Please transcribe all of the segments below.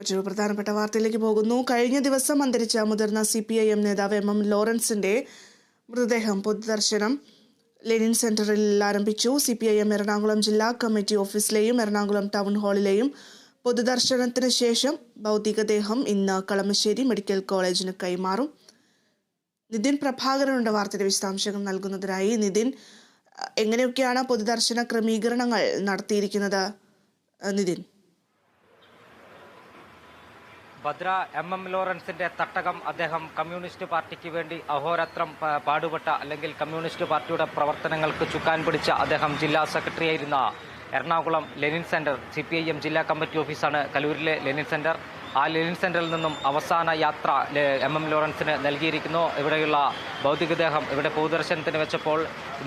മറ്റൊരു പ്രധാനപ്പെട്ട വാർത്തയിലേക്ക് പോകുന്നു. കഴിഞ്ഞ ദിവസം അന്തരിച്ച മുതിർന്ന സി പി ഐ എം നേതാവ് എം എം ലോറൻസിന്റെ മൃതദേഹം പൊതുദർശനം ലെനിൻ സെന്ററിൽ ആരംഭിച്ചു. C P I M Ernakulam ജില്ലാ കമ്മിറ്റി ഓഫീസിലെയും എറണാകുളം ടൗൺ ഹാളിലെയും പൊതുദർശനത്തിന് ശേഷം ഭൗതികദേഹം ഇന്ന് കളമശ്ശേരി മെഡിക്കൽ കോളേജിന് കൈമാറും. നിതിൻ പ്രഭാകരനുണ്ട് വാർത്തയുടെ വിശദാംശങ്ങൾ നൽകുന്നതിനായി. നിതിൻ എങ്ങനെയൊക്കെയാണ് പൊതുദർശന ക്രമീകരണങ്ങൾ നടത്തിയിരിക്കുന്നത്? നിതിൻ. ഭദ്ര എം എം ലോറൻസിന്റെ തട്ടകം അദ്ദേഹം കമ്മ്യൂണിസ്റ്റ് പാർട്ടിക്ക് വേണ്ടി അഹോരാത്രം പാടുപെട്ട അല്ലെങ്കിൽ കമ്മ്യൂണിസ്റ്റ് പാർട്ടിയുടെ പ്രവർത്തനങ്ങൾക്ക് ചുക്കാൻ പിടിച്ച അദ്ദേഹം ജില്ലാ സെക്രട്ടറിയായിരുന്ന Ernakulam Lenin centre C P I M ജില്ലാ കമ്മിറ്റി ഓഫീസാണ് കലൂരിലെ ലെനിൻ സെന്റർ. ആ ലെനിൻ സെന്ററിൽ നിന്നും അവസാന യാത്ര എം എം ലോറൻസിന് നൽകിയിരിക്കുന്നു. ഇവിടെയുള്ള ഭൗതികദേഹം ഇവിടെ പൊതുദർശനത്തിന് വെച്ചപ്പോൾ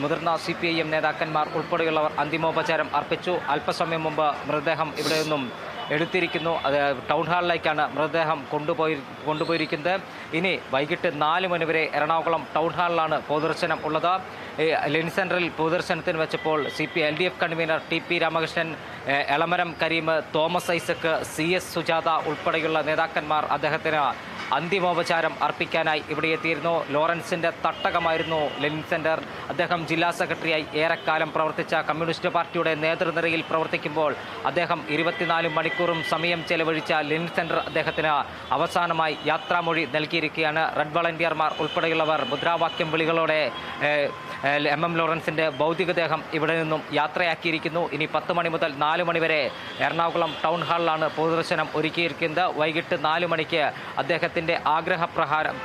മുതിർന്ന സി പി ഐ എം നേതാക്കന്മാർ ഉൾപ്പെടെയുള്ളവർ അന്തിമോപചാരം അർപ്പിച്ചു. അല്പസമയം മുമ്പ് മൃതദേഹം ഇവിടെ നിന്നും എടുത്തിരിക്കുന്നു. അത് ടൗൺ ഹാളിലേക്കാണ് മൃതദേഹം കൊണ്ടുപോയി കൊണ്ടുപോയിരിക്കുന്നത്. ഇനി വൈകിട്ട് നാല് മണിവരെ എറണാകുളം ടൗൺ ഹാളിലാണ് പൊതുദർശനം ഉള്ളത്. ലെനി സെന്ററിൽ പൊതുദർശനത്തിന് വെച്ചപ്പോൾ C P L D F convener T P Ramakrishnan Elamaram Kareem Thomas Isaac C S Sujatha ഉൾപ്പെടെയുള്ള നേതാക്കന്മാർ അദ്ദേഹത്തിന് അന്തിമോപചാരം അർപ്പിക്കാനായി ഇവിടെ എത്തിയിരുന്നു. ലോറൻസിന്റെ തട്ടകമായിരുന്നു ലെനിൻ സെന്റർ. അദ്ദേഹം ജില്ലാ സെക്രട്ടറിയായി ഏറെക്കാലം പ്രവർത്തിച്ച കമ്മ്യൂണിസ്റ്റ് പാർട്ടിയുടെ നേതൃനിരയിൽ പ്രവർത്തിക്കുമ്പോൾ അദ്ദേഹം ഇരുപത്തിനാല് മണിക്കൂറും സമയം ചെലവഴിച്ച ലെനിൻ സെന്റർ അദ്ദേഹത്തിന് അവസാനമായി യാത്രാമൊഴി നൽകിയിരിക്കുകയാണ്. റെഡ് വളണ്ടിയർമാർ ഉൾപ്പെടെയുള്ളവർ മുദ്രാവാക്യം വിളികളോടെ എം എം ലോറൻസിന്റെ ഭൗതികദേഹം ഇവിടെ നിന്നും യാത്രയാക്കിയിരിക്കുന്നു. ഇനി പത്ത് മണി മുതൽ നാല് മണി വരെ എറണാകുളം ടൗൺ ഹാളിലാണ് പൊതുദർശനം ഒരുക്കിയിരിക്കുന്നത്. വൈകിട്ട് നാല് മണിക്ക് അദ്ദേഹത്തിന്റെ ആഗ്രഹ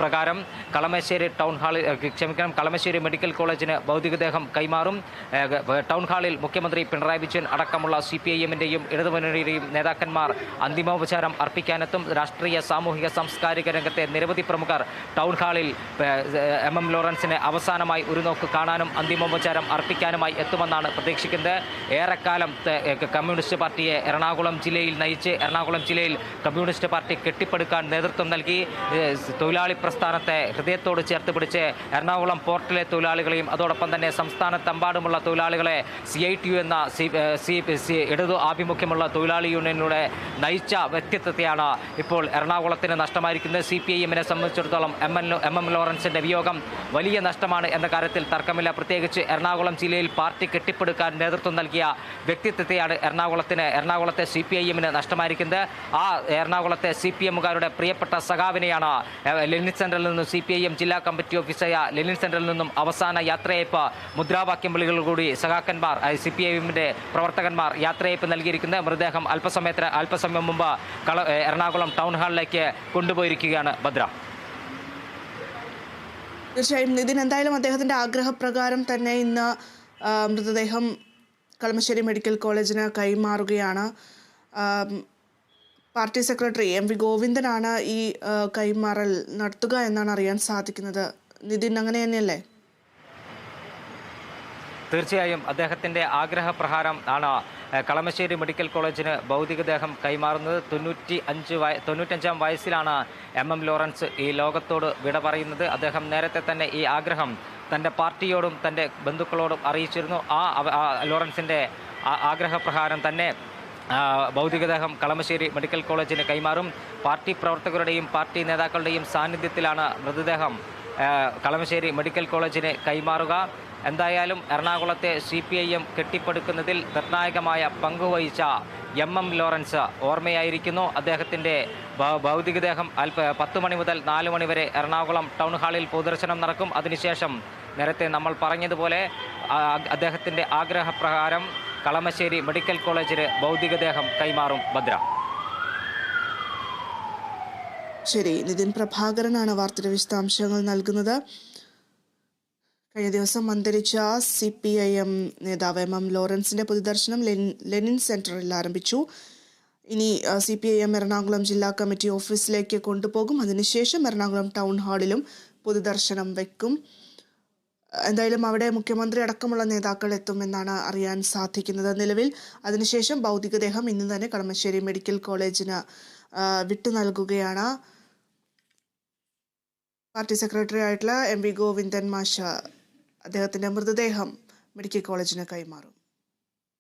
പ്രകാരം കളമശ്ശേരി ടൗൺ ഹാളിൽ ക്ഷമിക്കണം കളമശ്ശേരി മെഡിക്കൽ കോളേജിന് ഭൗതികദേഹം കൈമാറും. ടൗൺ ഹാളിൽ മുഖ്യമന്ത്രി പിണറായി വിജയൻ അടക്കമുള്ള സി പി ഐ എമ്മിന്റെയും ഇടതുമുന്നണിയുടെയും നേതാക്കന്മാർ അന്തിമോപചാരം അർപ്പിക്കാനെത്തും. രാഷ്ട്രീയ സാമൂഹിക സാംസ്കാരിക രംഗത്തെ നിരവധി പ്രമുഖർ ടൗൺ ഹാളിൽ എം. എം. ലോറൻസിനെ അവസാനമായി ഒരു നോക്ക് കാണാനും അന്തിമോപചാരം അർപ്പിക്കാനുമായി എത്തുമെന്നാണ് പ്രതീക്ഷിക്കുന്നത്. ഏറെക്കാലം കമ്മ്യൂണിസ്റ്റ് പാർട്ടിയെ എറണാകുളം ജില്ലയിൽ നയിച്ച് എറണാകുളം ജില്ലയിൽ കമ്മ്യൂണിസ്റ്റ് പാർട്ടി കെട്ടിപ്പടുക്കാൻ നേതൃത്വം നൽകി. തൊഴിലാളി പ്രസ്ഥാനത്തെ ഹൃദയത്തോട് ചേർത്ത് പിടിച്ച് എറണാകുളം പോർട്ടിലെ തൊഴിലാളികളെയും അതോടൊപ്പം തന്നെ സംസ്ഥാനത്തെമ്പാടുമുള്ള തൊഴിലാളികളെ സി ഐ ടി യു എന്ന സി ഇടതു ആഭിമുഖ്യമുള്ള തൊഴിലാളി യൂണിയനിലൂടെ നയിച്ച വ്യക്തിത്വത്തെയാണ് ഇപ്പോൾ എറണാകുളത്തിന് നഷ്ടമായിരിക്കുന്നത്. സി പി ഐ എമ്മിനെ സംബന്ധിച്ചിടത്തോളം എം എൻ എം എം ലോറൻസിന്റെ വിയോഗം വലിയ നഷ്ടമാണ് എന്ന കാര്യത്തിൽ തർക്കമില്ല. പ്രത്യേകിച്ച് എറണാകുളം ജില്ലയിൽ പാർട്ടി കെട്ടിപ്പടുക്കാൻ നേതൃത്വം നൽകിയ വ്യക്തിത്വത്തെയാണ് എറണാകുളത്തിന് എറണാകുളത്തെ സി പി ഐ എമ്മിന് നഷ്ടമായിരിക്കുന്നത്. ആ എറണാകുളത്തെ സി പി എമ്മുകാരുടെ പ്രിയപ്പെട്ട സഖാവിനെയാണ് ഏഹ്, ലെനിൻ സെന്ററിൽ നിന്നും സി പി ഐ എം ജില്ലാ കമ്മിറ്റി ഓഫീസായ ലെനിൻ സെന്ററിൽ നിന്നും അവസാന യാത്രയയപ്പ് മുദ്രാവാക്യം വിളികൾ കൂടി സഖാക്കന്മാർ സി പി ഐ എമ്മിന്റെ പ്രവർത്തകന്മാർ യാത്രയയപ്പ് നൽകിയിരിക്കുന്നത്. മൃതദേഹം അല്പസമയത്തിന് അല്പസമയം മുമ്പ് കള എറണാകുളം ടൗൺ ഹാളിലേക്ക് കൊണ്ടുപോയിരിക്കുകയാണ് ഭദ്ര. തീർച്ചയായും നിതിൻ എന്തായാലും അദ്ദേഹത്തിന്റെ ആഗ്രഹപ്രകാരം തന്നെ ഇന്ന് മൃതദേഹം കളമശ്ശേരി മെഡിക്കൽ കോളേജിന് കൈമാറുകയാണ്. പാർട്ടി സെക്രട്ടറി എം വി ഗോവിന്ദനാണ് ഈ കൈമാറൽ നടത്തുക എന്നാണ് അറിയാൻ സാധിക്കുന്നത്. നിതിൻ അങ്ങനെ തന്നെയല്ലേ? തീർച്ചയായും അദ്ദേഹത്തിന്റെ ആഗ്രഹപ്രകാരം ആണ് കളമശ്ശേരി മെഡിക്കൽ കോളേജിന് ഭൗതികദേഹം കൈമാറുന്നത്. തൊണ്ണൂറ്റി അഞ്ച് വയ തൊണ്ണൂറ്റഞ്ചാം വയസ്സിലാണ് എം എം ലോറൻസ് ഈ ലോകത്തോട് വിട പറയുന്നത്. അദ്ദേഹം നേരത്തെ തന്നെ ഈ ആഗ്രഹം തന്റെ പാർട്ടിയോടും തന്റെ ബന്ധുക്കളോടും അറിയിച്ചിരുന്നു. ആ ലോറൻസിന്റെ ആഗ്രഹപ്രകാരം തന്നെ ഭൗതികദേഹം കളമശ്ശേരി മെഡിക്കൽ കോളേജിന് കൈമാറും. പാർട്ടി പ്രവർത്തകരുടെയും പാർട്ടി നേതാക്കളുടെയും സാന്നിധ്യത്തിലാണ് മൃതദേഹം കളമശ്ശേരി മെഡിക്കൽ കോളേജിന് കൈമാറുക. എന്തായാലും എറണാകുളത്തെ സി പി ഐ എം കെട്ടിപ്പടുക്കുന്നതിൽ നിർണായകമായ പങ്കുവഹിച്ച എം എം ലോറൻസ് ഓർമ്മയായിരിക്കുന്നു. അദ്ദേഹത്തിന്റെ ഭൗതികദേഹം അല്പ പത്ത് മണി മുതൽ നാല് മണി വരെ എറണാകുളം ടൗൺ ഹാളിൽ പൊതുദർശനം നടക്കും. അതിനുശേഷം നേരത്തെ നമ്മൾ പറഞ്ഞതുപോലെ അദ്ദേഹത്തിന്റെ ആഗ്രഹപ്രകാരം കളമശ്ശേരി മെഡിക്കൽ കോളേജിന് ഭൗതികദേഹം കൈമാറും ഭദ്ര. ശരി നിതിൻ പ്രഭാകരനാണ് വാർത്തയുടെ വിശദാംശങ്ങൾ നൽകുന്നത്. കഴിഞ്ഞ ദിവസം അന്തരിച്ച സി പി ഐ എം നേതാവ് എം എം ലോറൻസിന്റെ പൊതുദർശനം ലെനിൻ സെന്ററിൽ ആരംഭിച്ചു. ഇനി C P I M Ernakulam ജില്ലാ കമ്മിറ്റി ഓഫീസിലേക്ക് കൊണ്ടുപോകും. അതിനുശേഷം എറണാകുളം ടൗൺ ഹാളിലും പൊതുദർശനം വെക്കും എന്തായാലും അവിടെ മുഖ്യമന്ത്രി അടക്കമുള്ള നേതാക്കൾ എത്തുമെന്നാണ് അറിയാൻ സാധിക്കുന്നത്. നിലവിൽ അതിനുശേഷം ഭൗതികദേഹം ഇന്ന് തന്നെ കളമശ്ശേരി മെഡിക്കൽ കോളേജിന് വിട്ടു നൽകുകയാണ്. പാർട്ടി സെക്രട്ടറി ആയിട്ടുള്ള എം വി ഗോവിന്ദൻ മാഷ അദ്ദേഹത്തിന്റെ മൃതദേഹം മെഡിക്കൽ കോളേജിന് കൈമാറും.